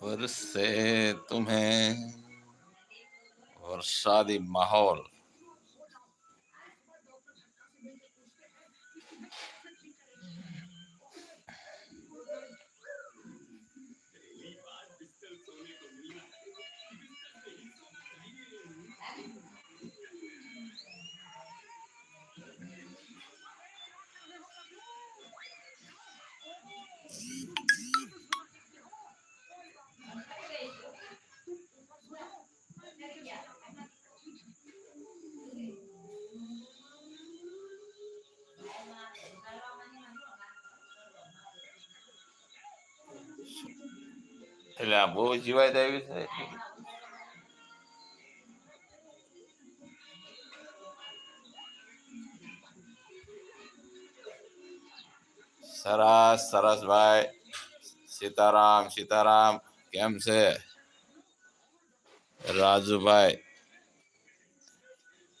વરસે તુમે વરસાદી માહોલ એટલે આ બહુ જીવાત આવી છે. સરસ સરસ ભાઈ. સીતારામ સીતારામ, કેમ છે? રાજુભાઈ.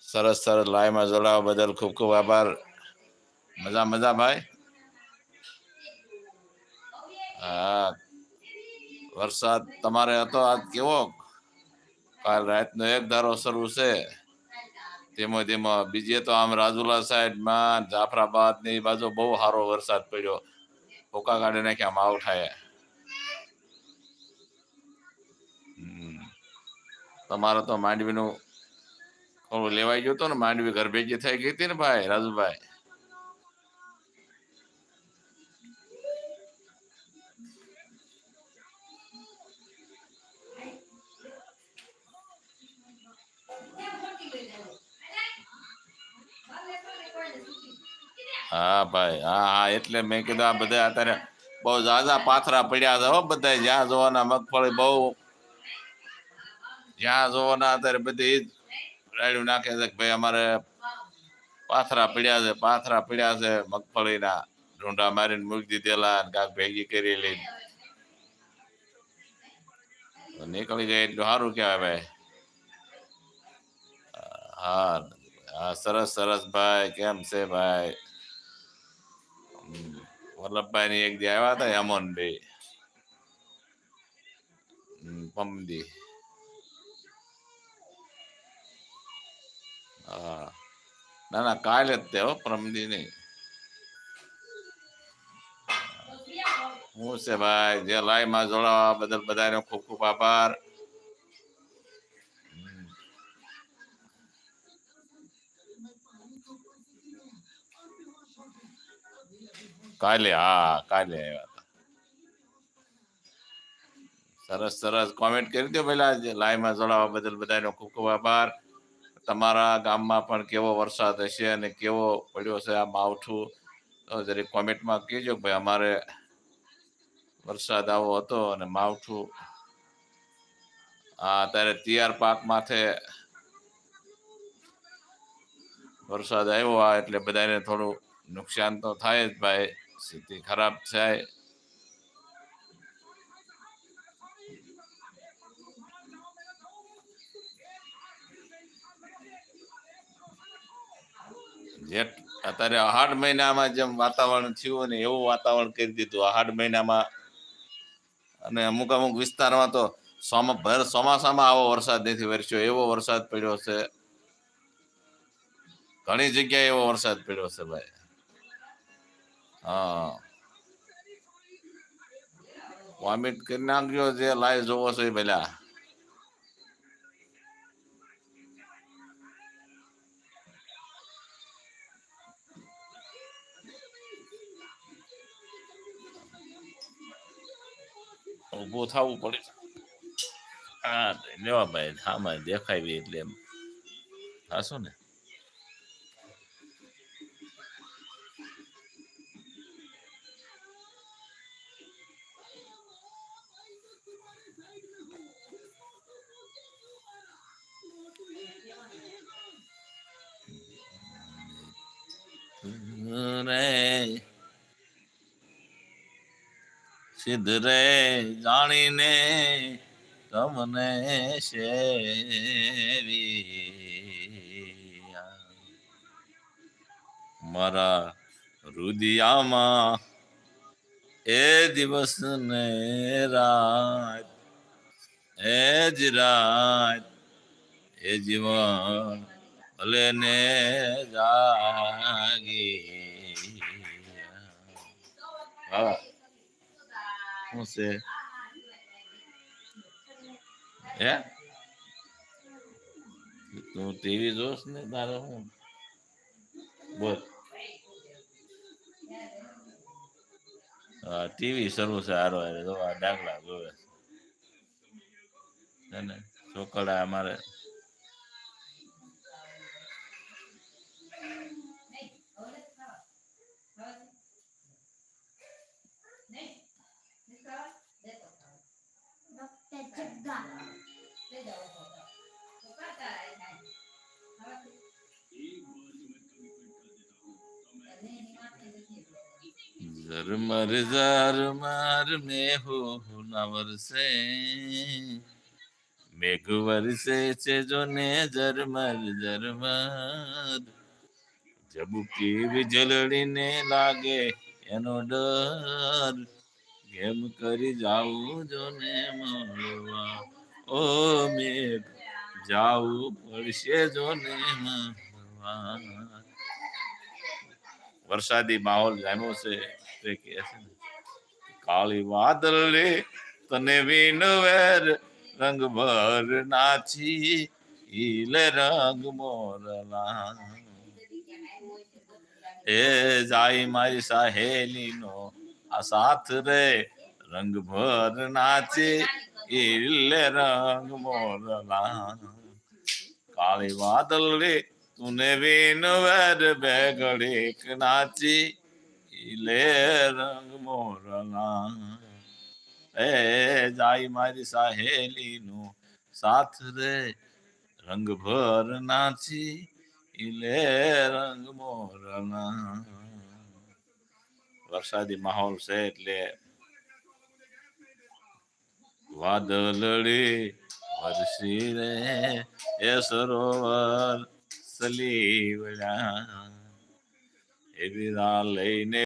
સરસ સરસ લાઈમાં જોડાવા બદલ ખૂબ ખૂબ આભાર. મજા મજા ભાઈ? હા. વરસાદ તમારે હતો આજ કેવો? કાલ રાતનો એક ધારો શરૂ છે. ધીમો ધીમો બીજે તો આમ રાજુલા સાઈડમાં જાફરાબાદની બાજુ બહુ સારો વરસાદ પડ્યો. ભૂકા કાઢી નાખ્યા માવ થાય તમારે તો માંડવીનું લેવાઈ ગયું હતું ને, માંડવી ઘર ભેગી થઈ ગઈ હતી ને ભાઈ, રાજુભાઈ? હા, ભાઈ. હા હા, એટલે મેં કીધું આ બધા અત્યારે બહુ ઝાઝા પાથરા પડ્યા છે હો બધા જ્યાં જોવાના મગફળી બહુ, જ્યાં જોવાના અત્યારે બધી રાડ્યું નાખે છે કે ભાઈ અમારે પાથરા પડ્યા છે, પાથરા પડ્યા છે મગફળીના. ઢૂંઢા મારીને મૂકી દીધેલા કાંક ભેગી કરી લઈ નીકળી જાય એટલું સારું કહેવાય ભાઈ. હા હા, સરસ સરસ ભાઈ. કેમ છે ભાઈ? વલ્લભભાઈ ની એક જે આવ્યા હતા યમન બે પમદી હા ના ના કાલે જ તે હો પરમદી નહીં હું છે ભાઈ જે લાઈવમાં જોડાવા બદલ બધાનો ખૂબ ખૂબ આભાર કાલે, હા, કાલે આવ્યા સરસ સરસ કોમેન્ટ કરી દો પેલા લાઈવમાં જોડાવા બદલ બધાનો ખૂબ ખૂબ આભાર. તમારા ગામમાં પણ કેવો વરસાદ હશે અને કેવો પડ્યો છે આ માવઠું, તો જરી કોમેન્ટમાં કહેજો ભાઈ અમારે વરસાદ આવો હતો અને માવઠું હા અત્યારે તિયાર પાક માથે વરસાદ આવ્યો આ એટલે બધાને થોડું નુકસાન તો થાય જ ભાઈ. સ્થિતિ ખરાબ થાય જેઠ અત્યારે અહાડ મહિનામાં જેમ વાતાવરણ થયું ને એવું વાતાવરણ કરી દીધું અહાડ મહિનામાં અને અમુક અમુક વિસ્તારમાં તો ભર ચોમાસામાં આવો વરસાદ નથી વરસ્યો એવો વરસાદ પડ્યો છે ઘણી જગ્યાએ એવો વરસાદ પડ્યો છે ભાઈ હા વોમિટ કરી નાખજો જે લાઈવ જોવો છો એ પેલા ઊભો થવું પડે હા લેવા ભાઈ આમાં દેખાય એટલે એમ થાશું ને સિદ્ધ રે જાણીને તમને સેવી મારા રુદિયામાં એ દિવસ ને રાત, એ જ રાત, એ જીવન ભલે ને જાગી. હા. શું છે હે તું ટીવી જોશ ને તારે હું બોલ હા ટીવી શરૂ છે હારો હારે જો આ ડાગલા જોવે છે ને ચોકડા અમારે ડોક્ટર જગ્ગા ઝરમર ઝરમર મેં હો ના વરસે મેઘ વરસે છે જો ને ઝરમર ઝરમર ઝબુકી વીજળીને લાગે એનો ડર કેમ કરી જાવું જો ને મળવા? ઓ મેઘ, જાવું પડશે જો ને મળવા? વરસાદી માહોલ જામ્યો છે, તે કહે છે કાળી વાદળ રે, તને વિનવેર રંગ ભર નાચી ઈલે રંગ મોરલા. એ જાય મારી સહેલી નો સાથ રે રંગ ભર નાચે ઈલે રંગ મોરલા કાળી વાદલ રે તુને વિનવર બેગડીક નાચે ઇલે રંગ મોરલા એ જાય મારી સહેલી નો સાથ રે રંગ ભર નાચી ઇલે રંગ મોરલા વરસાદી માહોલ છે એટલે વાદળડી વરસી રે એ સરોવર સલીવડા. એવી રાહ લઈને